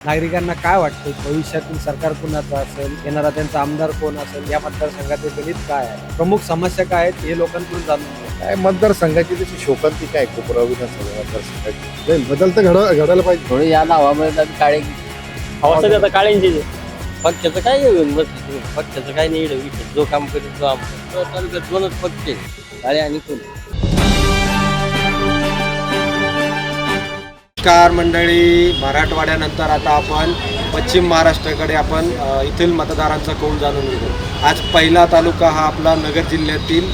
नागरिकांना काय वाटतं भविष्यातील सरकार कुणाचं असेल? येणारा त्यांचा आमदार कोण असेल? या मतदारसंघाचे गणित काय आहे? प्रमुख समस्या काय आहेत? हे लोकांकडून जाणून घ्या. काय मतदारसंघाची तशी शोकांतिका आहे? कोपरा विधानसभा मतदारसंघाची? नाही, बदल तर घड घडायला पाहिजे. थोडी या नावामुळे आम्ही काळे हवा सध्या आता काळ्यांची पक्षाचं काय येऊन बस पक्षाचं काय नाही इकडं विषय जो काम करेल तो आमचा. तालुक्यात दोनच पक्ष आहे. काळे आणि कोण? नमस्कार मंडळी मराठवाड्यानंतर आता आपण पश्चिम महाराष्ट्राकडे आपण येथील मतदारांचा कौल जाणून घेतो आज पहिला तालुका हा आपला नगर जिल्ह्यातील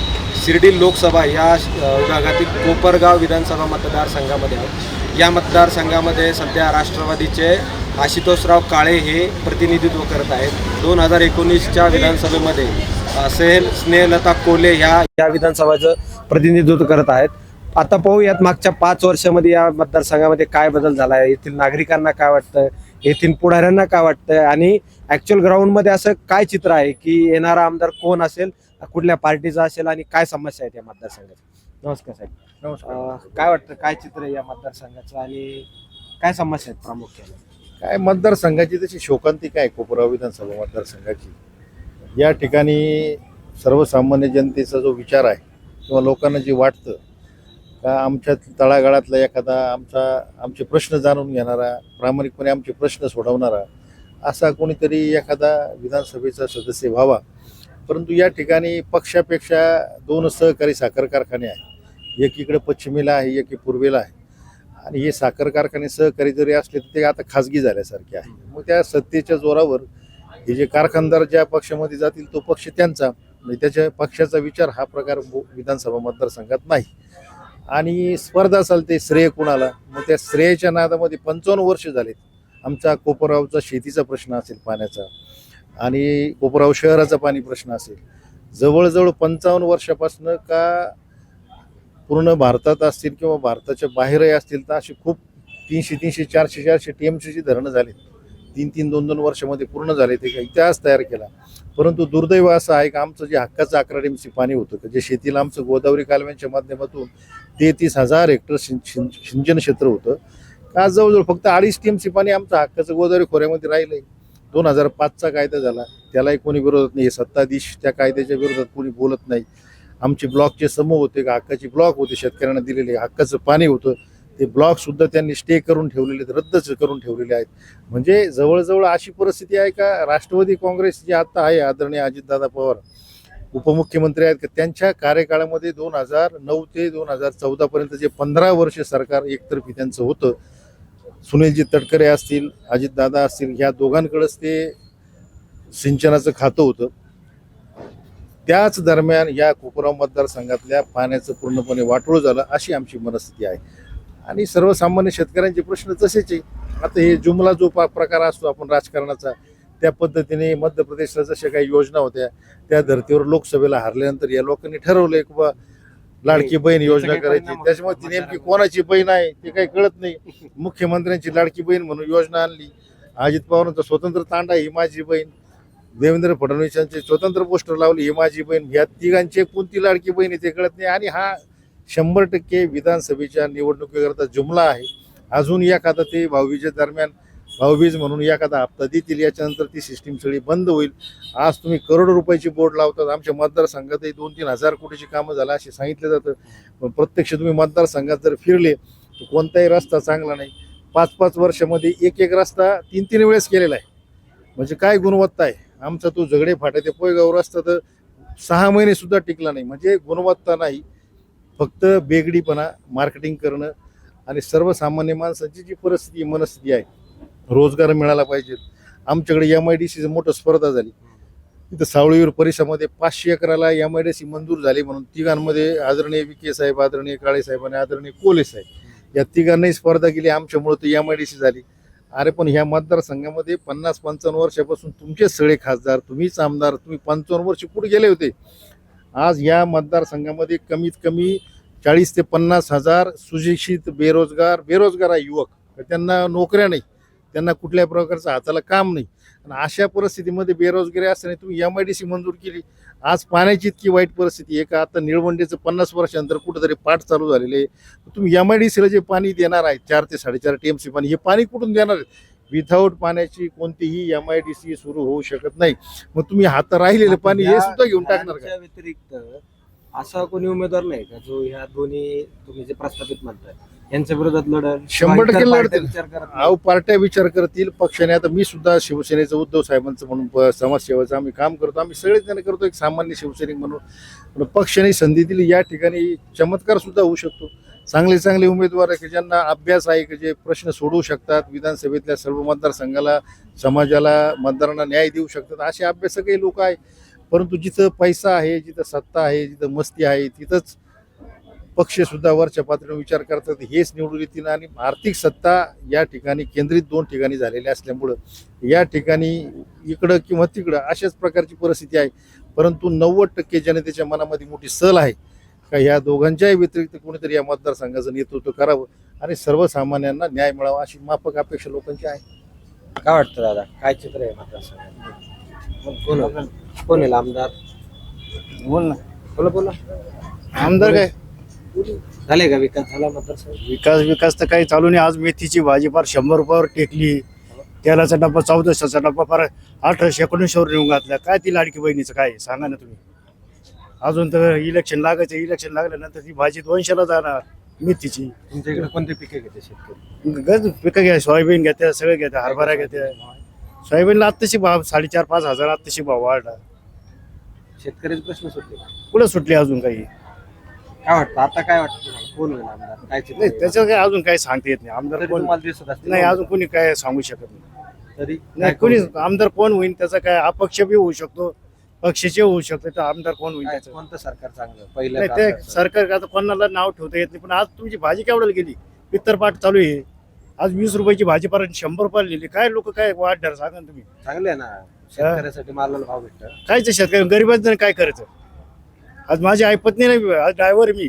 शिर्डी लोकसभा या विभागातील कोपरगाव विधानसभा मतदारसंघामध्ये आहे. या मतदारसंघामध्ये सध्या राष्ट्रवादीचे आशुतोषराव काळे हे प्रतिनिधित्व करत आहेत. दोन हजार एकोणीसच्या विधानसभेमध्ये सेल स्नेहलता कोले ह्या या विधानसभाचं प्रतिनिधित्व करत आहेत. आता पाहूयात मागच्या पाच वर्षामध्ये या मतदारसंघामध्ये काय बदल झाला आहे येथील नागरिकांना काय वाटतं येथील पुढाऱ्यांना काय वाटतंय? आणि ऍक्च्युअल ग्राउंडमध्ये असं काय चित्र आहे की येणारा आमदार कोण असेल कुठल्या पार्टीचा असेल आणि काय समस्या आहेत या मतदारसंघात? नमस्कार साहेब. अं, काय वाटतं? काय चित्र आहे या मतदारसंघाचं आणि काय समस्या आहेत प्रामुख्याने? काय मतदारसंघाची तशी शोकांतिका आहे कोपरा विधानसभा मतदारसंघाची? या ठिकाणी सर्वसामान्य जनतेचा जो विचार आहे किंवा लोकांना जे वाटतं का आमच्या तळागाळातला एखादा आमचा आमचे प्रश्न जाणून घेणारा प्रामाणिकपणे आमचे प्रश्न सोडवणारा असा कोणीतरी एखादा विधानसभेचा सदस्य व्हावा. परंतु या ठिकाणी पक्षापेक्षा दोन सहकारी साखर कारखाने आहे एकीकडे पश्चिमेला आहे एकी पूर्वेला आहे. आणि हे साखर कारखाने सहकारी जरी असले तर ते आता खाजगी झाल्यासारखे आहे. मग त्या सत्तेच्या जोरावर हे जे कारखानदार ज्या पक्षामध्ये जातील तो पक्ष त्यांचा. म्हणजे त्याच्या पक्षाचा विचार हा प्रकार विधानसभा मतदारसंघात नाही. आणि स्पर्धा चालते श्रेय कुणाला? मग त्या श्रेयाच्या नादामध्ये पंचावन्न वर्ष झालेत. आमचा कोपरावचा शेतीचा प्रश्न असेल पाण्याचा आणि कोपराव शहराचा पाणी प्रश्न असेल. जवळजवळ पंचावन्न वर्षापासून का पूर्ण भारतात असतील किंवा भारताच्या बाहेरही असतील तर असे खूप तीनशे तीनशे चारशे चारशे टी एम सीची धरणं झालीत. तीन तीन दोन दोन वर्षामध्ये पूर्ण झाले ते इतिहास तयार केला. परंतु दुर्दैव असं आहे का आमचं जे हक्काचं अकरा टी एम सी पाणी होतं का जे शेतीला आमचं गोदावरी कालव्यांच्या माध्यमातून तेहतीस हजार हेक्टर सिं सिंचन क्षेत्र होतं. का जवळजवळ फक्त अडीच टी एम सी पाणी आमचं हक्काचं गोदावरी खोऱ्यामध्ये राहिलंय दोन हजार पाचचा कायदा झाला. त्यालाही कोणी विरोधात नाही. सत्ताधीश त्या कायद्याच्या विरोधात कोणी बोलत नाही. आमचे ब्लॉकचे समूह होते का हक्काची ब्लॉक होते शेतकऱ्यांना दिलेले हक्काचं पाणी होतं. ते ब्लॉकसुद्धा त्यांनी स्टे करून ठेवलेले आहेत, रद्दच करून ठेवलेले आहेत. म्हणजे जवळजवळ अशी परिस्थिती आहे का राष्ट्रवादी काँग्रेस जे आता आहे आदरणीय अजितदादा पवार उपमुख्यमंत्री आहेत का त्यांच्या कार्यकाळामध्ये दोन हजार नऊ ते दोन हजार चौदापर्यंत जे पंधरा वर्ष सरकार एकतर्फी त्यांचं होतं सुनीलजी तटकरे असतील अजितदादा असतील ह्या दोघांकडेच ते सिंचनाचं खातं होतं. त्याच दरम्यान या कोपराव मतदारसंघातल्या पाण्याचं पूर्णपणे वाटोळ झालं अशी आमची मनस्थिती आहे. आणि सर्वसामान्य शेतकऱ्यांचे प्रश्न तसेच आहे. आता हे जुमला जो पा- प्रकार असतो आपण राजकारणाचा. त्या पद्धतीने मध्य प्रदेशला जशा काही योजना होत्या त्या धर्तीवर लोकसभेला हारल्यानंतर या लोकांनी ठरवलंय की बा लाडकी बहीण योजना करायची. त्याच्यामुळे ती नेमकी कोणाची बहीण आहे ते काही कळत नाही. मुख्यमंत्र्यांची लाडकी बहीण म्हणून योजना आणली. अजित पवारांचा स्वतंत्र तांडा ही माझी बहीण. देवेंद्र फडणवीस यांचे स्वतंत्र पोस्टर लावली ही माझी बहीण. या तिघांची कोणती लाडकी बहीण आहे ते कळत नाही. आणि हा शंभर टक्के विधानसभेच्या निवडणुकीकरता जुमला आहे. अजून एखादा ते भाऊबीजे दरम्यान भाऊबीज म्हणून एखादा हप्ता देतील. याच्यानंतर ती सिस्टीम सगळी बंद होईल. आज तुम्ही करोडो रुपयाची बोर्ड लावतात. आमच्या मतदारसंघातही दोन तीन हजार कोटीची कामं झालं असे सांगितलं जातं. पण प्रत्यक्ष तुम्ही मतदारसंघात जर फिरले तर कोणताही रस्ता चांगला नाही. पाच पाच वर्षामध्ये एक एक रस्ता तीन तीन वेळेस केलेला आहे. म्हणजे काय गुणवत्ता आहे? आमचा तो झगडे फाटा ते पोयगाव रस्ता तर सहा महिने सुद्धा टिकला नाही. म्हणजे गुणवत्ता नाही. फक्त बेगडीपणा मार्केटिंग करणं आणि सर्वसामान्य माणसाची जी परिस्थिती मनस्थिती आहे रोजगार मिळाला पाहिजे. आमच्याकडे एम आय डी सीचं मोठं स्पर्धा झाली. तिथं सावळीवर परिसरामध्ये पाचशे एकराला एम आय डी सी मंजूर झाली म्हणून तिघांमध्ये आदरणीय विके साहेब आदरणीय काळे साहेब आणि आदरणीय कोले साहेब या तिघांनाही स्पर्धा केली. आमच्यामुळं तर एम आय डी सी झाली. अरे पण ह्या मतदारसंघामध्ये पन्नास पंचावन्न वर्षापासून तुमचेच सगळे खासदार तुम्हीच आमदार तुम्ही पंचावन्न वर्ष कुठे गेले होते. आज या मतदारसंघामध्ये कमीत कमी चाळीस ते पन्नास हजार सुशिक्षित बेरोजगार बेरोजगार आहे युवक. त्यांना नोकऱ्या नाही. त्यांना कुठल्या प्रकारचं हाताला काम नाही. आणि अशा परिस्थितीमध्ये बेरोजगारी असताना तुम्ही एम आय डी सी मंजूर केली. आज पाण्याची इतकी वाईट परिस्थिती आहे का? आता निळवंडेचं पन्नास वर्षानंतर कुठंतरी पाठ चालू झालेले आहे. तुम्ही एम आय डी सीला जे पाणी देणार आहे चार ते साडेचार टी एम सी पाणी हे पाणी कुठून देणार आहे? विथाऊट पाण्याची कोणतीही एम आय डी सी सुरू होऊ शकत नाही. मग तुम्ही हात राहिलेलं पाणी हे सुद्धा घेऊन टाकणार का? व्यतिरिक्त असा कोणी उमेदवार नाही का जो ह्या दोन्ही तुम्ही जे प्रस्थापित म्हणताय यांच्या विरोधात लढल? शंभर टक्के लढतील. अहो पार्ट्या विचार करतील. पक्षाने आता मी सुद्धा शिवसेनेचं उद्धव साहेबांचं म्हणून समाजसेवेचं आम्ही काम करतो. आम्ही सगळेच जण करतो. एक सामान्य शिवसैनिक म्हणून. पण पक्षाने संधी दिली. या ठिकाणी चमत्कार सुद्धा होऊ शकतो. चांगले चांगले उमेदवार आहे की ज्यांना अभ्यास आहे की जे प्रश्न सोडवू शकतात विधानसभेतल्या सर्व मतदारसंघाला समाजाला मतदारांना न्याय देऊ शकतात असे अभ्यासकही लोक आहे परंतु जिथं पैसा आहे जिथं सत्ता आहे जिथं मस्ती आहे तिथंच पक्षसुद्धा वरच्या पातळीवर विचार करतात. हेच निवडून येतील आणि आर्थिक सत्ता या ठिकाणी केंद्रित दोन ठिकाणी झालेली असल्यामुळं या ठिकाणी इकडं किंवा तिकडं अशाच प्रकारची परिस्थिती आहे. परंतु नव्वद टक्के जनतेच्या मनामध्ये मोठी सल आहे. का ह्या दोघांच्याही व्यतिरिक्त कोणीतरी या मतदारसंघाचं नेतृत्व करावं आणि सर्वसामान्यांना न्याय मिळावा अशी माफक अपेक्षा लोकांची आहे. काय वाटतं दादा? काय चित्र आहे मतदारसंघात? कोण होईल? कोण येईल आमदार? बोल ना. बोला बोला. आमदार काय? झाले का विकास? झाला मतदारसंघ? विकास विकास तर काही चालू नाही. आज मेथीची भाजी फार शंभर रुपयावर टेकली. तेलाचा डब्बा चौदाशेचा डब्बा फार अठराशे एकोणीसशेवर नेऊन घातला. काय ती लाडकी बहिणीचं काय आहे? सांगा ना तुम्ही. अजून तर इलेक्शन लागायचं इलेक्शन लागल्यानंतर ती भाजी दोनशेला जाणार मेथीची. तुमच्या इकडे कोणते पिके घेते शेतकरी? गज पिकं घ्या सोयाबीन घेत्या सगळे घेत्या हरभरा घेत्या. सोयाबीनला आत्ताशी भाव साडेचार पाच हजार आत्ताशी भाव वाढला. शेतकऱ्याचे प्रश्न सुटले. का? कुठं सुटली अजून काही? काय वाटतं? आता काय वाटतं तुम्हाला? कोण होईल आमदार? काय चित्र नाही आहे? त्याच्यावर काय अजून काही सांगता येत नाही. आमदार तरी कोण? तुम्हाला दिसत असतील. नाही अजून कोणी काय सांगू शकत नाही. तरी नाही कोणी आमदार कोण होईल त्याचा काय अपक्ष बी होऊ शकतो. पक्षाचे होऊ शकतो तर आमदार कोण होईल काय- त्याचं? कोणतं सरकार चांगलं? पहिलं नाही का ते आता? सरकार आता कोणाला नाव ठेवता येत नाही पण आज तुमची भाजी केवढ्याला गेली? पित्तरपाट चालू आहे. आज वीस रुपयाची भाजी पर्यंत शंभर रुपयाला लिहिली काय लोक काय वाढणार सांगा ना तुम्ही. चांगलं आहे ना शेतकऱ्यासाठी मालाला भाव भेटतं. काय ते शेतकरी गरीबाचं काय करायचं? आज माझी ऐपत नाही ना आज ड्रायव्हर मी.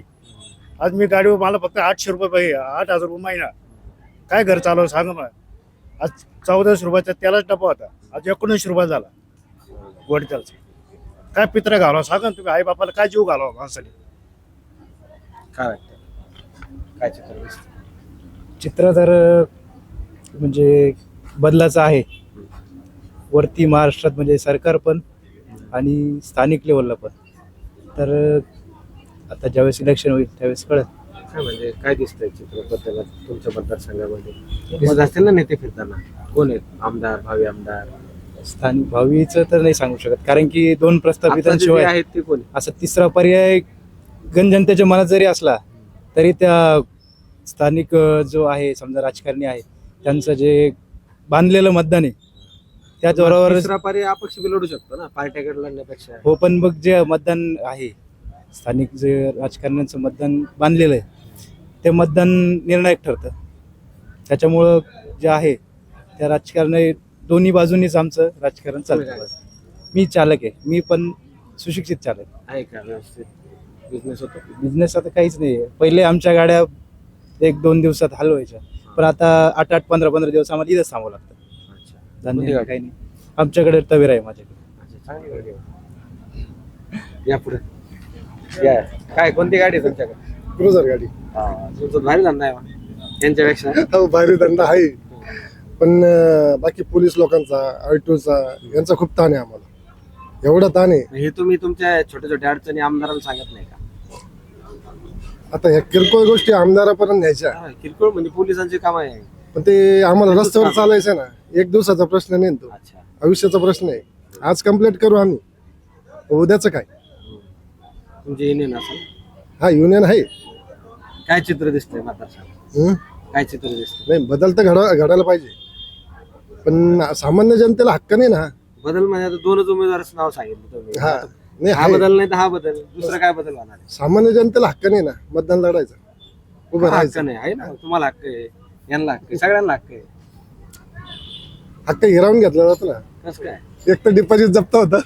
आज मी गाडीवर मला फक्त आठशे रुपये पाहिजे आठ हजार रुपये महिना. काय घर चालव सांगा मला. आज चौदाशे रुपयाचा त्यालाच डबा होता. आज एकोणीसशे रुपये झाला. वडीलचा काय पित्र घालावं सांगा ना तुम्ही आई बापाला काय जीव घालावा माणसाने? काय वाटतं काय चित्र दिसतं चित्र तर म्हणजे बदलाचं आहे. वरती महाराष्ट्रात म्हणजे सरकार पण आणि स्थानिक लेवलला पण. तर आता ज्यावेळेस इलेक्शन होईल त्यावेळेस कळत काय म्हणजे काय दिसतंय चित्रबद्दल तुमच्या मतदारसंघामध्ये? दिसत असतील ना नेते फिरताना? कोण आहेत? आमदार भावी आमदार? स्थानिक भावीचं तर नाही सांगू शकत कारण की दोन प्रस्तावितांशिवाय आहेत ते कोण? असा तिसरा पर्याय गणजनतेच्या मनात जरी असला तरी त्या स्थानिक जो आहे समजा राजकारणी आहे त्यांचं जे बांधलेलं मतदान आहे त्या जोरावर तिसरा पर्याय अपक्ष बी लढू शकतो ना पार्ट्याकडे लढण्यापेक्षा. हो पण मग जे मतदान आहे स्थानिक जे राजकारण्यांचं मतदान बांधलेलं आहे ते मतदान निर्णायक ठरतं. त्याच्यामुळं जे आहे त्या राजकारण दोन्ही बाजूनीच आमचं राजकारण चालतं. मी चालक आहे. मी पण सुशिक्षित चालक आहे. का? व्यवस्थित. बिझनेस होतो? बिझनेस आता काहीच नाही आहे. पहिले आमच्या गाड्या एक दोन दिवसात हलवायच्या पण आता आठ आठ पंधरा पंधरा दिवस आम्हाला इथंच थांबावं लागतं. अच्छा. कोणती धंदे गाडी? काही नाही. आमच्याकडे तवेरा आहे माझ्याकडे. अच्छा चांगली गाडी आहे. या पुढे. या. काय कोणती गाडी आहे तुमच्याकडे? क्रुझर गाडी. हा, तुमचा भारी धंदा आहे बा. यांच्यापेक्षा. हो भारी दंड आहे. पण बाकी पोलीस लोकांचा आयटूचा यांचा खूप ताण आहे आम्हाला. एवढा ताण आहे. हे तुम्ही तुमच्या छोट्या छोट्या अडचणी आमदाराला सांगत नाही का? आता ह्या किरकोळ गोष्टी आमदारापर्यंत न्यायच्या. हा, किरकोळ म्हणजे पोलिसांची काम आहे. पण ते आम्हाला रस्त्यावर चालायचं ना एक दिवसाचा प्रश्न नाही ना तो. अच्छा. आयुष्याचा प्रश्न आहे. आज कंप्लीट करू आम्ही. उद्याचं काय? तुमचे युनियन असेल. हा युनियन आहे. काय चित्र दिसतंय हं? काय चित्र दिसतंय? नाही बदल तर घडा घडायला पाहिजे. पण सामान्य जनतेला हक्क नाही ना. बदल म्हणजे आता दोनच उमेदवाराचं नाव सांगितलं तुम्ही. हा. आता नाही हा आहे. बदल नाही तर हा बदल. दुसरा काय बदल होणार आहे? सामान्य जनतेला हक्क नाही ना. मतदान लढायचं. उभं हा, हक्क राहायचं. नाही. आहे ना. तुम्हाला हक्क आहे. यांना हक्क आहे. सगळ्यांना हक्क आहे. हक्क हिरावून घेतला जातो ना. कसं काय? एक तर डिपॉझिट जप्त होतं.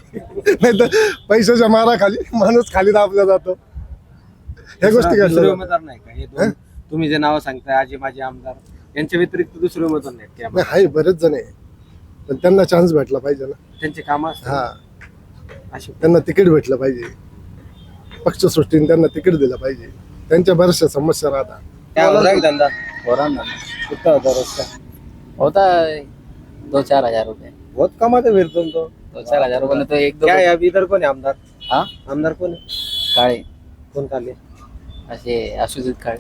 नाही तर पैशाच्या माराखाली माणूस खाली दाबला जातो. ह्या गोष्टी दुसरे घडल्या. उमेदवार नाही का? हे दोन तुम्ही जे नाव सांगताय आजी माझे आमदार. यांच्या व्यतिरिक्त दुसरे उमेदवार नाहीत की? नाही आहे बरेच जण आहे. पण त्यांना चान्स भेटला पाहिजे ना. त्यांची कामं असतात हा. अशी. त्यांना तिकीट भेटलं पाहिजे. पक्षसृष्टीने त्यांना तिकीट दिलं पाहिजे. त्यांच्या बऱ्याचशा समस्या राहतात. काय होता एक धंदा. पोरांना कुठं होता रस्ता? होता दो चार हजार रुपये. बहुत कमाते फिर तुम तो? दो चार हजार रुपये में तो एक दो क्या है अभी इधर कौन है आमदार? हाँ? आमदार कौन है काळे. कौन काले? असे अशुजित काळे.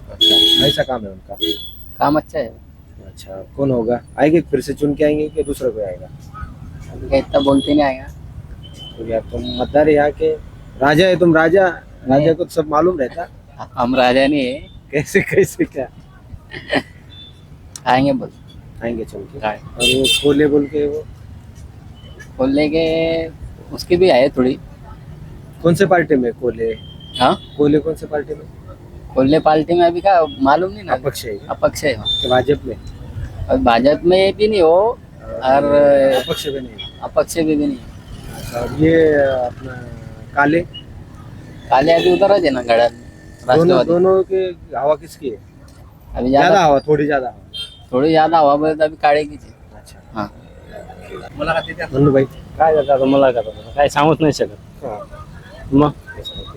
ऐसा काम है उनका काम अच्छा है। अच्छा कौन होगा? आएँगे फिर से चुन के आएँगे कि दूसरा कोई आएगा? अभी इतना बोलते नहीं आएगा। तो यार तुम मतदार यहाँ के। राजा है तुम राजा। राजा को तो सब मालूम रहता। हम राजा नहीं है। कैसे कैसे क्या? आएँगे बोल। आएँगे चल के। और वो खोले बोल के वो? बोलने के उसकी भी है थोड़ी। कौन से पार्टी में कोले हाँ? कोले कौन से पार्टी में? खोलने पार्टी में अभी का मालूम नहीं ना। अपक्ष है क्या? अपक्ष है कि भाजपा में? और भाजपा में भी नहीं हो और अपक्ष में नहीं अपक्ष में भी नहीं और ये अपना काले? काले अभी उधर है ना गड़ा दोनों दोनों के हवा किसकी है? अभी ज्यादा हवा थोड़ी ज्यादा हवा। थोड़ी ज्यादा हवा बोले तो अभी काळे की अच्छा। हाँ। म्हणू भाई। काय करता आता मला काय काय सांगूच नाही शकत। हा. मग?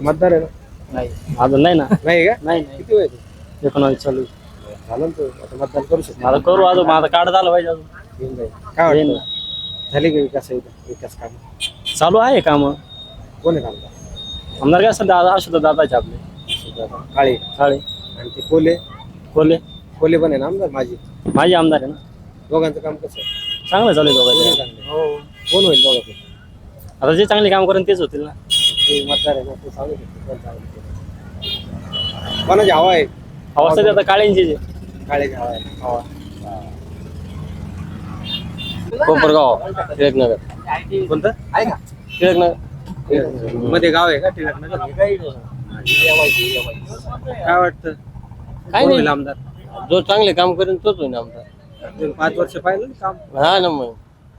मतदार आहे ना? नाही. अजून नाही ना? नाही का? नाही नाही. किती वय तू एकोणावीस चालू आहे. झालं ना तू? आता मतदान करू शकतो. आता करू अजून माझं कार्ड झालं पाहिजे अजून. येऊन जाईल. काय येईन वाटतं झाले का विकास इथं? विकास काम? चालू आहे काम. कोण आहे कामगार आमदार काय असं दादाचे आपले. काळे. काळे. आणि ते कोले? कोल्हे कोले पण आहे ना आमदार माझी माझे आमदार आहे ना. दोघांचं काम कसं आहे? चांगलं चालू आहे दोघांचे. चांगले. हो. कोण होईल दोघांचं? आता जे चांगले काम करेन तेच होतील ना. ते मतदार आहे ना ते सांगू शकतो कोण चांगलं. कोणाची हवा आहे? अवस्था आता काळ्यांची जे काळेची हवा आहे. हवा कोपरगाव टिळकनगर. कोणतं? आहे का? टिळकनगर. मध्ये गाव आहे का टिळकनगर? काय वाटतं? काय कोण नाही. आमदार? जो चांगले काम करेन तोच होईल आमदार. पाच वर्ष पाहिलं ना काम? हा ना मग.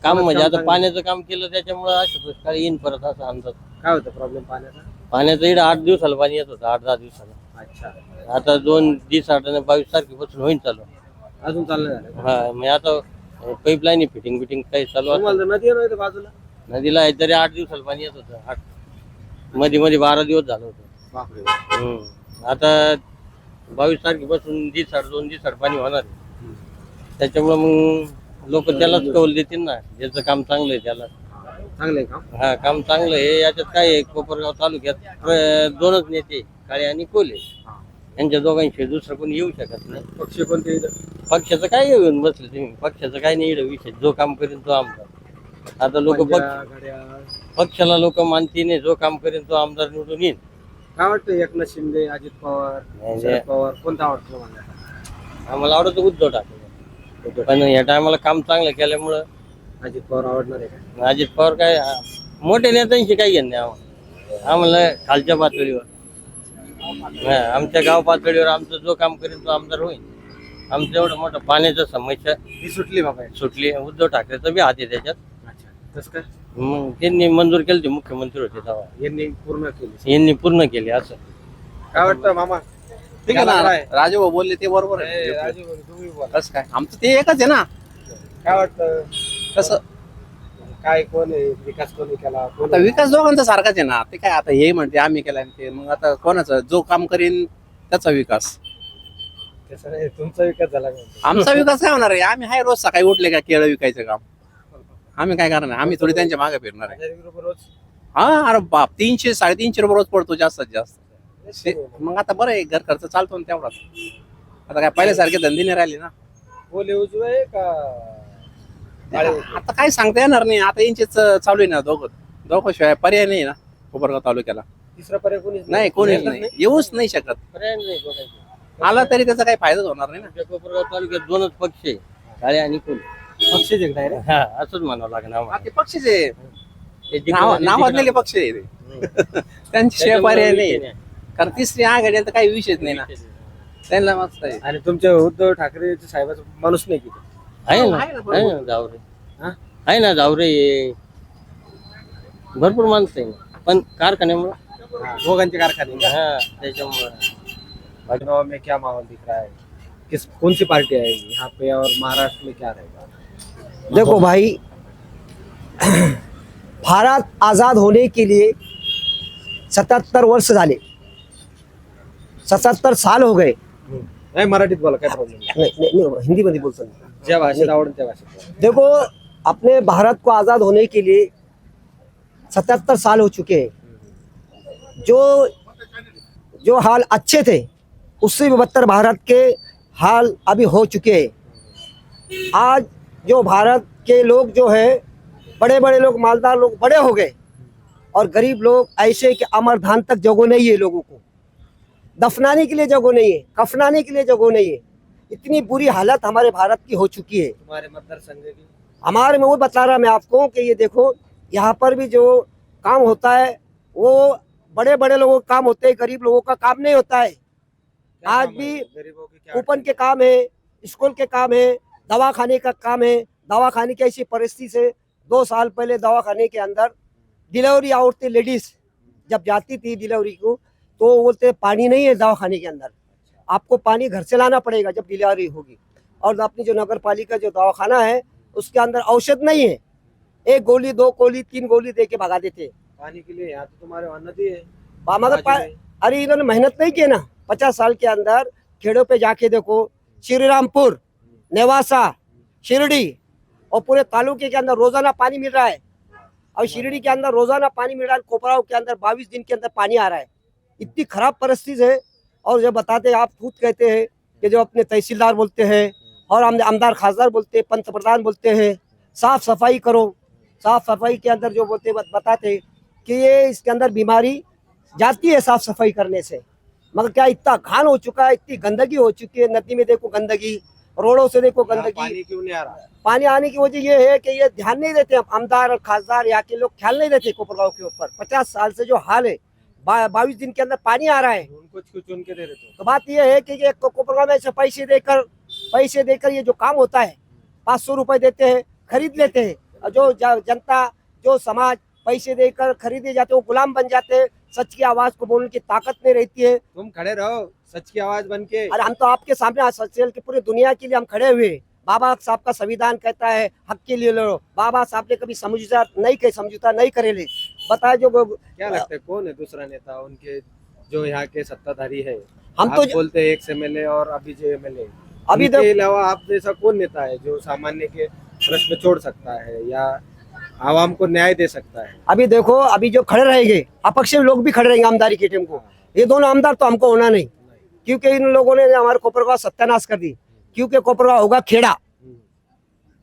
काम म्हणजे आता. पाण्याचं काम केलं त्याच्यामुळे असं काय येईन परत असा अंदाज. काय होतं प्रॉब्लेम पाण्याचा? पाण्याचं इकडे आठ दिवसाला पाणी येत होतं आठ दहा दिवसाला. अच्छा. आता दोन दिवस आठ बावीस तारखेपासून होईन चालू. अजून चाललं झालं हा म्हणजे आता पाईपलाईन फिटिंग बिटिंग काही चालू असतं. तुम्हाला तर नदी आहे ना इथं बाजूला. नदीला आहे तरी आठ दिवसाला पाणी येत होतं आठ. मध्ये मध्ये बारा दिवस झालं होतं. बापरे. हम्म. आता बावीस तारखेपासून दिस आड दोन दिवस आड पाणी होणार आहे. त्याच्यामुळं मग लोक त्यालाच कौल देतील ना ज्याचं काम चांगलं आहे त्याला. चांगलं आहे काम हा काम चांगलं आहे. याच्यात काय आहे कोपरगाव तालुक्यात प्र- दोनच नेते. काळे आणि कोले. यांच्या दोघांशिवाय दुसरं कोणी येऊ शकत नाही. पक्षी कोणते पक्षाचं काय येऊन बसले तुम्ही? पक्षाचं काय नाही इकडं विषय. जो काम करेन तो आमदार. आता लोक पंजा, घड्याळ. पक्षाला लोक मानती नाही. जो काम करेन तो आमदार निवडून येईल. काय वाटतं एकनाथ शिंदे अजित पवार नाही, शरद नाही. पवार कोणता आवडतो तुम्हाला? आम्हाला आवडतं उद्धव ठाकरे. पण या टायमाला काम चांगलं केल्यामुळं अजित पवार आवडणार आहे का? अजित पवार काय मोठ्या नेत्यांशी काही घेणं नाही आम्हाला. आम्हाला खालच्या पातळीवर. हा, आमच्या गाव पातळीवर आमचं जो काम करेन तो आमदार होईल आमचं एवढं मोठं पाण्याचं समस्या ती सुटली बाबा. सुटली उद्धव ठाकरेचा बी हात आहे त्याच्यात. अच्छा तसं काय मग त्यांनी मंजूर केली ते मुख्यमंत्री होते तेव्हा. यांनी पूर्ण केली. यांनी पूर्ण केले असं. काय वाटतं मामा? ठीक आहे ना? काय? राजू भाऊ बोलले ते बरोबर आहे. राजू भाऊ, तुम्ही बोला. कसं काय? आमचं ते एकच आहे ना. काय वाटतं? कसं? काय कोण आहे विकास कोणी केला कोण आता विकास दोघांचा सारखाच आहे ना. ते काय आता हे म्हणते आम्ही केला आणि ते. मग आता कोणाचा? जो काम करीन त्याचा विकास. तसं नाही, तुमचा विकास झाला का? म्हणतो? आमचा विकास काय होणार आहे? आम्ही हाय रोज सकाळी उठले का केळं विकायचं काम? आम्ही काय करणार? आम्ही थोडी त्यांच्या मागे फिरणार आहे. रोज? हा अरे बाप तीनशे साडेतीनशे रुपये रोज पडतो जास्तीत जास्त. ते- मग आता बरं आहे घर खर्च चालतो ना तेवढाच. आता काय पहिल्यासारखे धंदे नाही राहिले ना. बोले उजवे आहे का? आता काय सांगता येणार नाही. आता यांचेच चालू आहे ना दोघं. दोघं शिवाय पर्याय नाही ना कोपरगाव तालुक्याला. तिसरा पर्याय कोणीच नाही. कोणीच नाही. येऊच नाही शकत. पर्याय नाही बघायचं आला तरी त्याचा काही फायदाच होणार नाही ना. कोपरगाव तालुक्यात दोनच पक्ष आहे. काळे आणि पक्षच डायरेक्ट हा असंच म्हणावं लागणार हा, आम्हाला. ते पक्षच आहे. ते नाव- नावाजलेले तिकडं. पक्ष आहे ते. त्यांच्याशिवाय पर्याय नाही. कारण तिसरी आघाडी तर काही विषयच नाही ना. त्यांना मस्त आहे. आणि तुमच्या उद्धव ठाकरे साहेबाचा माणूस नाही किती आहे ना? आहे ना, आहे ना जावरे आहे ना जावरे भरपूर माणसं आहे ना. पण कारखान्यामुळं हाँ, दोघांचे कारखाने? हा. त्याच्यामुळं. चुनाव में क्या माहौल दिख रहा है? किस कौन सी पार्टी आएगी यहाँ पे और महाराष्ट्र में क्या रहेगा? देखो भाई भारत आज़ाद होने के लिए सतहत्तर वर्ष झाले. सतहत्तर साल हो गए. नाही मराठीत बोला काय प्रॉब्लेम नहीं, हिंदी मध्ये बोलतो मी. ज्या भाषेत आवडेल त्या भाषेत देखो अपने भारत को आज़ाद होने के लिए सतहत्तर साल हो चुके हैं। जो जो हाल अच्छे थे उससे भी बदतर भारत के हाल अभी हो चुके हैं। आज जो भारत के लोग जो है बड़े बड़े लोग मालदार लोग बड़े हो गए। और गरीब लोग ऐसे कि अमर धान तक जगह नहीं है लोगों को। दफनाने के लिए जगह नहीं है कफनाने के लिए जगह नहीं है। इतनी बुरी हालत हमारे भारत की हो चुकी है। तुम्हारे मतदार संघ की? हमारे में वो बता रहा मैं आपको कि ये देखो यहाँ पर भी जो काम होता है वो बड़े बड़े लोगों का काम होते हैं गरीब लोगों का काम नहीं होता है। आज भी कूपन के काम है स्कूल के काम है दवा खाने का काम है। दवा खाने की ऐसी परिस्थिति से दो साल पहले दवा खाने के अंदर डिलीवरी औरतें लेडीज़ जब जाती थी डिलीवरी को तो बोलते पानी नहीं है दवा खाने के अंदर। आपको पानी घर से लाना पड़ेगा जब डिलीवरी होगी। और अपनी जो नगर पालिका जो दवाखाना है उसके अंदर औषध नहीं है। एक गोली दो गोली तीन गोली दे के भगा देते। पानी के लिए यहाँ तो तुम्हारे वहाँ नदी है। मगर। अरे इन्होंने मेहनत नहीं की ना। पचास साल के अंदर खेड़ों पे जाके देखो श्रीरामपुर नेवासा शिरडी और पूरे तालुके के अंदर रोज़ाना पानी मिल रहा है। और शिरडी के अंदर रोज़ाना पानी मिल रहा है कोपराव के अंदर बाईस दिन के अंदर पानी आ रहा है। इतनी खराब परिस्थिति है और जब बताते हैं आप खुद कहते हैं कि जो अपने तहसीलदार बोलते हैं और हम आमदार खासदार बोलते हैं पंत प्रधान बोलते हैं साफ़ सफ़ाई करो। साफ़ सफ़ाई के अंदर जो बोलते बत- बताते कि ये इसके अंदर बीमारी जाती है साफ़ सफ़ाई करने से। मगर क्या इतना घान हो चुका है इतनी गंदगी हो चुकी है नदी में देखो गंदगी रोडों से देखो गंदगी। पानी क्यों नहीं आ रहा? है पानी आने की वजह ये है कि ये ध्यान नहीं देते आमदार और खासदार यहाँ के लोग ख्याल नहीं देते कोपरगांव के ऊपर। पचास साल से जो हाल है बा, बाईस दिन के अंदर पानी आ रहा है उनको कुछ चुन के दे देते हो तो बात यह है कि ये को- कोपरगांव में पैसे देकर पैसे देकर ये जो काम होता है पाँच सौ रुपए देते हैं खरीद लेते हैं। और जो जनता जो समाज पैसे देकर खरीदे जाते हैं वो गुलाम बन जाते हैं सच की आवाज को बोलने की ताकत नहीं रहती है। तुम खड़े रहो सच की आवाज बन के। और हम तो आपके सामने आज सच की पूरी दुनिया के लिए हम खड़े हुए। बाबा साहब का संविधान कहता है हक के लिए लड़ो। बाबा साहब ने कभी समझौता नहीं कही समझौता नहीं करेले बताए जो क्या लगता है कौन है दूसरा नेता? उनके जो यहाँ के सत्ताधारी है। हम तो बोलते हैं एक्स एमएलए और अभी जो एमएलए अभी तो अलावा आप जैसा कौन नेता है जो सामान्य के प्रश्न छोड़ सकता है या आवाम को न्याय दे सकता है? अभी देखो अभी जो खड़े रहेंगे अपक्ष लोग भी खड़े रहेंगे आमदारी की टीम को। ये दोनों आमदार तो हमको होना नहीं। क्योंकि इन लोगों ने हमारे कोपरगांव सत्यानाश कर दी। क्योंकि कोपरगांव होगा खेड़ा।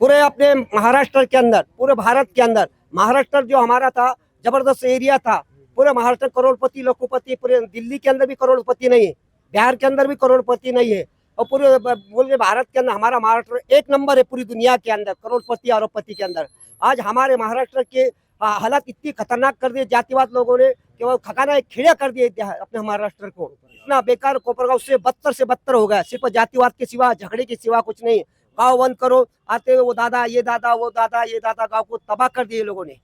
पूरे अपने महाराष्ट्र के अंदर पूरे भारत के अंदर महाराष्ट्र जो हमारा था ज़बरदस्त एरिया था। पूरे महाराष्ट्र करोड़पति लखोपति पूरे दिल्ली के अंदर भी करोड़पति नहीं है। बिहार के अंदर भी करोड़पति नहीं है। और पूरे बोल बोलिए भारत के अंदर, हमारा महाराष्ट्र एक नंबर है पूरी दुनिया के अंदर, करोड़पति अरबपति के अंदर। आज हमारे महाराष्ट्र के हालात इतनी खतरनाक कर दिए, जातिवाद लोगों ने कि वो खकाना खिड़िया कर दिए अपने महाराष्ट्र को। इतना बेकार कोपरगांव से बदतर से बदतर हो गया। सिर्फ़ जातिवाद के सिवा, झगड़े के सिवा कुछ नहीं। गाँव बंद करो, आते हुए वो दादा, ये दादा, वो दादा, ये दादा, गाँव को तबाह कर दिए लोगों ने।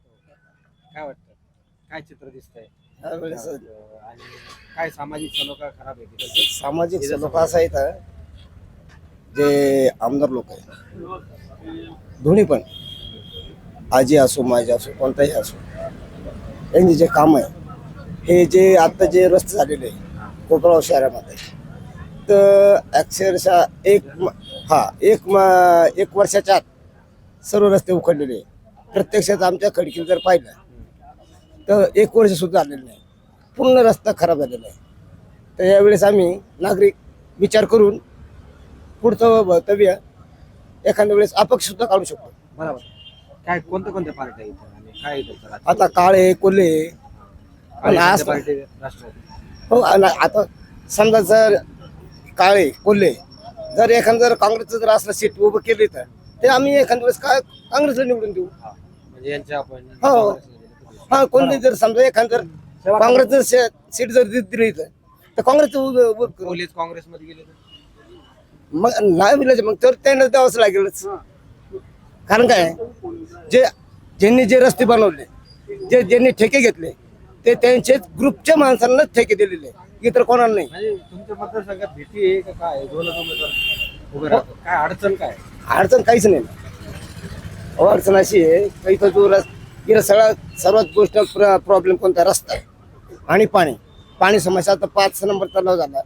काय चित्र दिसतंय? आणि काय सामाजिक सलोखा खराब आहे तिकडचं? सामाजिक सलोखा असा इथं जे आमदार लोक आहे दोन्ही पण. आजी असो माझी असो कोणताही असो. यांचे जे काम आहे हे जे आता जे रस्ते झालेले आहे कोपराव शहरामध्ये तर अक्षरशः एक म- हा एक म- एक वर्षाच्या आत सर्व रस्ते उखडलेले आहे. प्रत्यक्षात आमच्या खडकीला जर पाहिलं तर एक वर्ष सुद्धा आलेलं नाही. पूर्ण रस्ता खराब झालेला आहे. तर यावेळेस आम्ही नागरिक विचार करून पुढचं भवितव्य एखाद्या वेळेस अपक्ष सुद्धा काढू शकतो. बरोबर. काय कोणत्या कोणत्या पार्ट्या इथे आणि काय इथे तर आता काळे कोल्हे आणि आज- कोणत्या पार्टी राष्ट्रवादी? हो आणि आता समजा जर काळे कोल्हे जर एखादं जर काँग्रेसचं जर असलं सीट उभं केली तर ते आम्ही एखाद्या वेळेस काय काँग्रेसला निवडून देऊ? हा. म्हणजे यांचे आपण हो. हा कोणते जर समजा एखादं जर काँग्रेसचं शे- सीट जर दिली तर. पोलीस काँग्रेसमध्ये गेले मग नाही मिळायचं मग तर त्यांना द्यावंच लागेलच. कारण काय? जे ज्यांनी जे रस्ते बनवले जे ज्यांनी ठेके घेतले ते त्यांचे ग्रुपच्या माणसांनाच ठेके दिलेले इतर कोणाला नाही. म्हणजे तुमच्या मतदारसंघात भीती आहे का काय? राहतात. काय अडचण काय? अडचण काहीच नाही. अडचण अशी आहे का इथं जो रस इथं सगळ्यात सर्वात गोष्ट प्रॉब्लेम कोणता? रस्ता. आहे आणि पाणी. पाणी समस्या आता पाच नंबर तलाव झाला.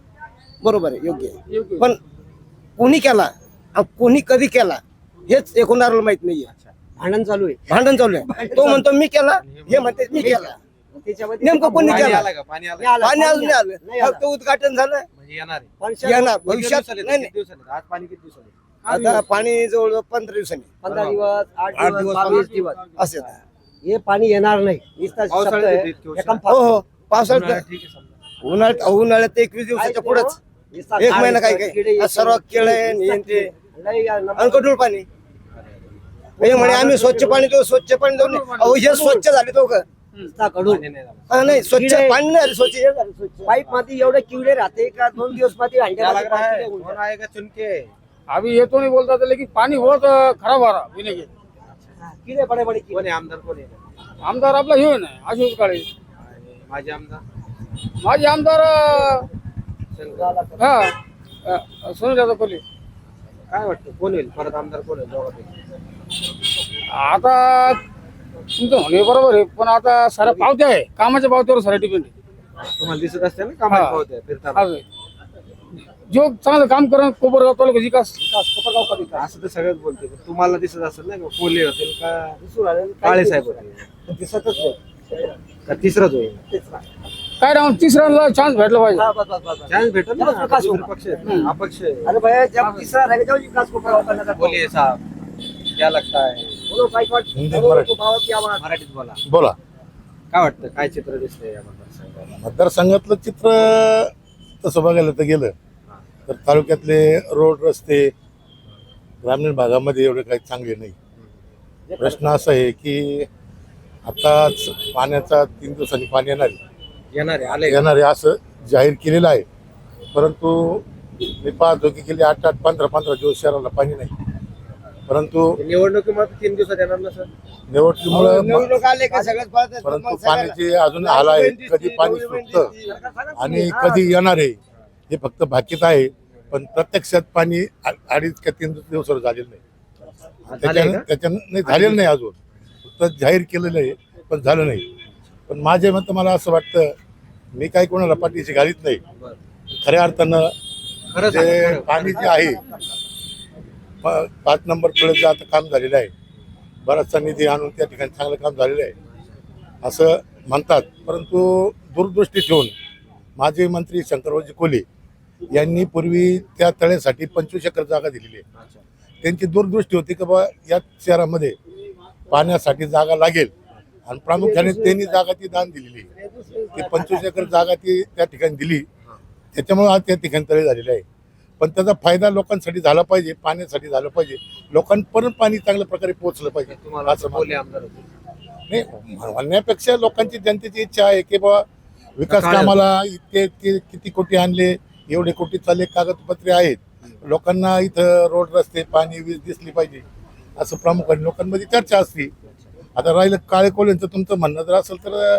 बरोबर आहे योग्य आहे. पण कोणी केला? कोणी कधी केला? हेच एकूणाला माहीत नाहीये. भांडण चालू आहे. भांडण चालू आहे. तो म्हणतो मी केला? हे म्हणते मी केला. नेमकं कोणी केला? पाणी अजून आलं. फक्त उद्घाटन झालं. म्हणजे येणार भविष्यात आता पाणी जवळ पंधरा दिवसांनी. पंधरा दिवस आठ दिवस दिवस, येतं. हे पाणी येणार नाही. शब्द पावसाळ्यात. येते हो हो पावसाळ्यात उन्हाळ्यात ठीक आहे समजा. उन्हाळ्यात उन्हाळ्यात एकवीस दिवसाच्या पुढेच. एक महिना काय काय? आज सर्व केळं हे ते कठोर पाणी. हे म्हणे आम्ही स्वच्छ पाणी देऊ स्वच्छ पाणी देऊ. अहो हे स्वच्छ झाले तो कडून पाणी नाही स्वच्छ किडे. पाणी नाही स्वच्छ. हे झालं स्वच्छ. पाईपमध्ये एवढे किडे राहते का? दोन दिवसमध्ये क्या हंड्यामध्ये लग रहा है? पाणी होऊन कौन आएगा चुनके? अभी ये तो नहीं बोलता था लेकिन पानी हो तो खराब आ रहा पीने के जातं. किडे बडे बडे किडे कोण आहे आमदार कोण आहे आमदार आपला हे ना आशुष काळे आणि माझे आमदार? माझे आमदार अं, शंकर. हा अं, सुनील कोली काय वाटतं कोण होईल? परत आमदार कोण होईल दोघांपैकी? आता तुमचं म्हणे बरोबर आहे पण आता साऱ्या पावत्या आहे. कामाच्या पावत्यावर साऱ्या डिपेंड आहे. तुम्हाला दिसत असते ना कामाला हा. पावते फिरताना? हा. जो चांगलं काम करण कोपरगाव तालुका विकास कोपरगाव का विकास? असं तर सगळंच बोलते पण तुम्हाला दिसत असेल ना का कोल्हे होतील का? दिसून आले. काळे साहेब दिसतच नाही. का तिसराच होईल? काय राहून तिसऱ्याला चान्स भेटला पाहिजे. हा, बस, बस, बस, बस. चान्स ना विकास होगा. पक्ष अपक्ष अरे भैया जब तीसरा रहेगा जब विकास करने बोलिए साहब. क्या लगता है? बोलो गायकवाड बोलो. मराठीत काय वाटतं? काय चित्र दिसतंय या मतदारसंघातलं चित्र तसं बघायला तर गेलं. तर तालुक्यातले रोड रस्ते ग्रामीण भागामध्ये एवढे काही चांगले नाही. प्रश्न असा आहे की आताच पाण्याचा तीन दिवसांनी पाणी येणार. आहे. येणार आहे आले येणार आहे असं जाहीर केलेलं आहे. परंतु मी पाहतो की गेले आठ आठ पंधरा पंधरा दिवस शहराला पाणी नाही. परंतु निवडणुकीमध्ये तीन दिवसात येणार ना सर? निवडणुकीमुळे निवडणूक आले का सगळ्यात पळतात. परंतु मग सगळ्याला- पाण्याचे अजून हाल आहे. कधी पाणी सुटतं आणि कधी येणार आहे हे फक्त भाकीत आहे. पण प्रत्यक्षात पाणी अडीच का तीन दिवसावर झालेलं नाही. त्याच्यानं त्याच्यानं नाही झालेलं नाही अजून. फक्त जाहीर केलेलं आहे पण झालं नाही. पण माझे मत मला असं वाटतं मी काही कोणाला पाठीशी घालीत नाही. खऱ्या अर्थानं जे. पाणी जे आहे पाच नंबर पुढे आता काम झालेलं आहे बराचसा निधी आणून त्या ठिकाणी चांगलं काम झालेलं आहे. असं म्हणतात परंतु दूरदृष्टी ठेवून माजी मंत्री शंकररावजी कोले यांनी पूर्वी त्या तळ्यासाठी पंचवीस एकर जागा दिलेली आहे. त्यांची दूरदृष्टी होती की बाबा या शहरामध्ये पाण्यासाठी जागा लागेल. आणि प्रामुख्याने त्यांनी जागा ती दान दिलेली आहे. ती पंचवीस एकर जागा ती त्या ठिकाणी दिली. त्याच्यामुळे आज त्या ठिकाणी तळे झालेले आहे. पण त्याचा फायदा लोकांसाठी झाला पाहिजे पाण्यासाठी झालं पाहिजे. लोकांपर्यंत पाणी चांगल्या प्रकारे पोहोचलं पाहिजे असं नाही म्हणण्यापेक्षा लोकांची जनतेची इच्छा आहे की बाबा विकास? कामाला इतके इतके किती कोटी आणले एवढे कोटी चालले कागदपत्रे आहेत. लोकांना इथं रोड रस्ते पाणी वीज दिसली पाहिजे असं प्रामुख्याने लोकांमध्ये चर्चा असते. आता राहिलं काळे कोल्यांचं तुमचं म्हणणं जर असेल तर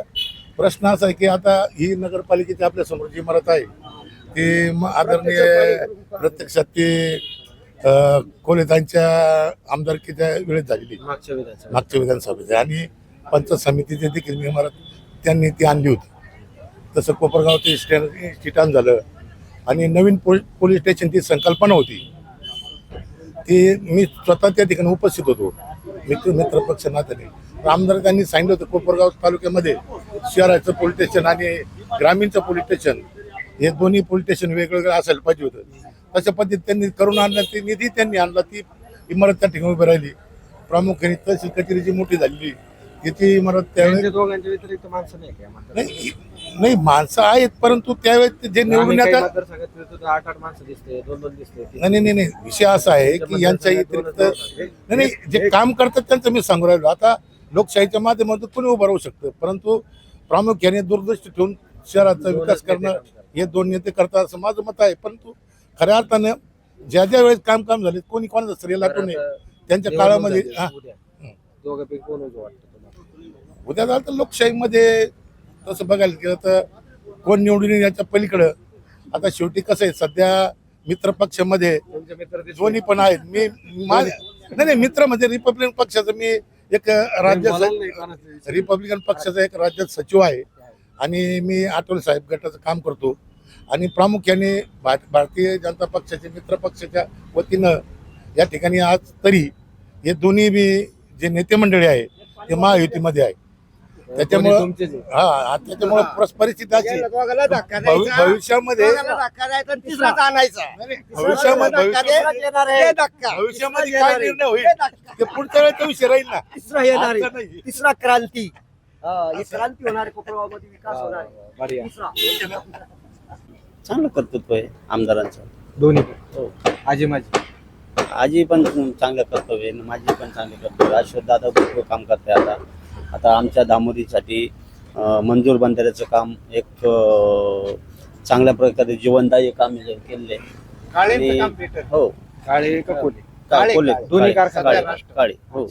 प्रश्न असा आहे की आता ही नगरपालिकेची आपल्यासमोर जी इमारत आहे ती म- आदरणीय प्रत्यक्षात ती कोलेतांच्या आमदारकीच्या वेळेत झालेली. मागच्या विधानसभा मागच्या विधानसभेचे आणि पंचायत समितीचे देखील इमारत त्यांनी ती आणली होती. तसं कोपरगावचे स्टँड स्टिटान झालं. आणि नवीन पोलीस पोलीस स्टेशनची संकल्पना होती. ती मी स्वतः त्या ठिकाणी उपस्थित होतो. मित्र मित्रपक्ष नात्याने. तर आमदार त्यांनी सांगितलं होतं कोपरगाव तालुक्यामध्ये शहराचं पोलीस स्टेशन आणि ग्रामीणचं पोलीस स्टेशन हे दोन्ही पोलीस स्टेशन वेगवेगळं असायला पाहिजे होतं. तशा पद्धतीत त्यांनी करून आणलं ती निधी त्यांनी आणला ती इमारत त्या ठिकाणी उभी राहिली. प्रामुख्याने तहसील कचेरी जी मोठी झालेली. त्याची इमारत माणसं नाही? नाही माणसं आहेत परंतु त्यावेळेस ते जे निवडून येतात आठ आठ माणसं दिसते दोन दोन दिसते नाही नाही नाही, नाही. विषय असा आहे की यांच्या व्यतिरिक्त नाही नाही जे काम करतात त्यांचं मी सांगू राहिलो. आता लोकशाहीच्या माध्यमातून कोणी उभं राहू शकतं परंतु प्रामुख्याने दूरदृष्टी ठेवून शहराचा विकास करणं हे दोन नेते करतात असं माझं मत आहे. परंतु खऱ्या अर्थानं ज्या ज्या वेळेस काम काम झाले कोणी कोणाचा श्रेय लागू नये. त्यांच्या काळामध्ये झाली हा. उद्या. दोघांपैकी कोण उजवं वाटतं तुम्हाला? उद्या झालं तर लोकशाहीमध्ये तसं बघायला गेलं तर कोण निवडून येईल याच्या पलीकडं. आता शेवटी कसं आहे सध्या मित्र पक्षामध्ये? दोन्ही पण आहेत. मी नाही नाही मित्र म्हणजे रिपब्लिकन पक्षाचं मी एक राज्य. रिपब्लिकन पक्षाचा एक राज्यात सचिव आहे. आणि मी आठवले साहेब गटाचं काम करतो. आणि प्रामुख्याने भार- भारतीय जनता पक्षाचे मित्र पक्षाच्या वतीनं या ठिकाणी आज तरी हे दोन्ही बी जे नेते मंडळी आहे ते महायुतीमध्ये आहे. त्याच्यामुळं आहे. हा त्याच्यामुळं परस- परिस्थिती अशी आहे. भवि- भविष्यामध्ये भविष्यामध्ये आहे. भविष्यामध्ये काय निर्णय होईल? ते पुढच्या वेळेचा विषय राहील ना. तिसरा येणार आता आहे नाही. तिसरा क्रांती. हा, ही क्रांती होणार आहे कोपरगावमध्ये विकास होणार आहे. तिसरा. चांगलं कर्तृत्व आहे आमदारांचं. दोन्ही हो. आजी माझी आजी पण चांगलं कर्तव्य आहे आणि माझी पण चांगली कर्तव्य अशोक दादा भरपूर काम करते आता. आता आमच्या दामोदीसाठी मंजूर बंधाऱ्याचं काम एक चांगल्या प्रकारे जीवनदायी काम हे केलेलं आणि- हो. काळे का. दोन्ही कारखाने काळे- हो.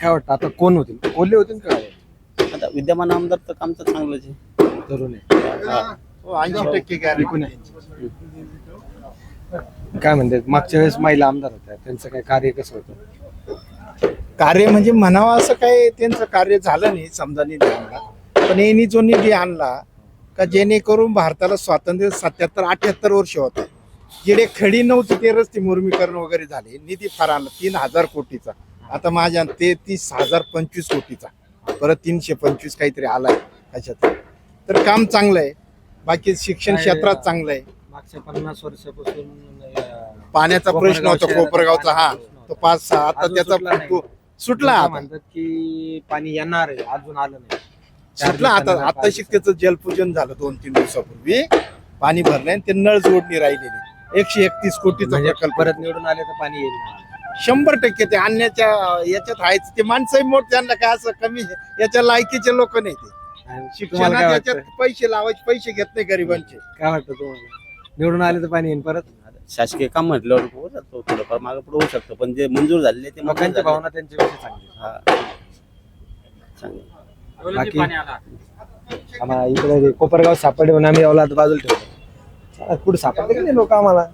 काय वाटतं? आता कोण होतील? कोल्हे होतील का काळे? आता विद्यमान आमदार तर काम तर चांगलंच आहे. तरुण आहे. हा. ऐंशी टक्के गॅरंटी एकूण आहे. काय म्हणते मागच्या वेळेस महिला आमदार होत्या. त्यांचं काय कार्य कसं होतं? कार्य म्हणजे म्हणावं असं काय त्यांचं कार्य झालं नाही समजा निधी आणला. पण यांनी जो निधी आणला का जेणेकरून भारताला स्वातंत्र्य सत्याहत्तर अठ्याहत्तर वर्ष होते. जेडे खडी नव्हती ते रस्ते मुर्मीकरण वगैरे झाले. निधी फार आणला तीन हजार कोटीचा. आता माझ्या ते तीस हजार पंचवीस कोटीचा. परत तीनशे पंचवीस काहीतरी आलाय त्याच्यात तर काम चांगलं आहे बाकी शिक्षण क्षेत्रात चांगलं आहे मागच्या पन्नास वर्षापासून पाण्याचा प्रश्न होता कोपरगावचा हा. तो पाच सहा आता त्याचा सुटला लोकं आता. म्हणतात की पाणी येणार आहे अजून आलं नाही. चार सुटला आता. दिवसांनी, आता त्याचं जलपूजन झालं दोन तीन दिवसापूर्वी. पाणी भरलंय आणि ते नळ जोडणी राहिलेली एकशे एकतीस कोटीचा म्हणजे प्रकल्प. परत निवडून आले तर पाणी येईल. शंभर टक्के ते आणण्याच्या याच्यात आहेच. ते माणसंही मोठ त्यांना काय असं कमी याच्या लायकीचे लोक नाही ते. आणि तुम्हाला काय शिक्षणात याच्यात वाटतं? पैसे लावायचे पैसे घेत नाही गरिबांचे. काय वाटतं तुम्हाला? निवडून आले तर पाणी येईल परत? शासकीय काम म्हटल्यावर होऊ शकतो थोडंफार मागे पुढे होऊ शकतं पण जे मंजूर झालेले ते मंजूर लोकांची झाले. भावना त्यांच्याविषयी चांगली? हा. चांगलं. बाकी? आम्हाला इकडे कोपरगाव सापडले म्हणून आम्ही यावला बाजूला ठेवलं पुढे सापडले की नाही लोक आम्हाला?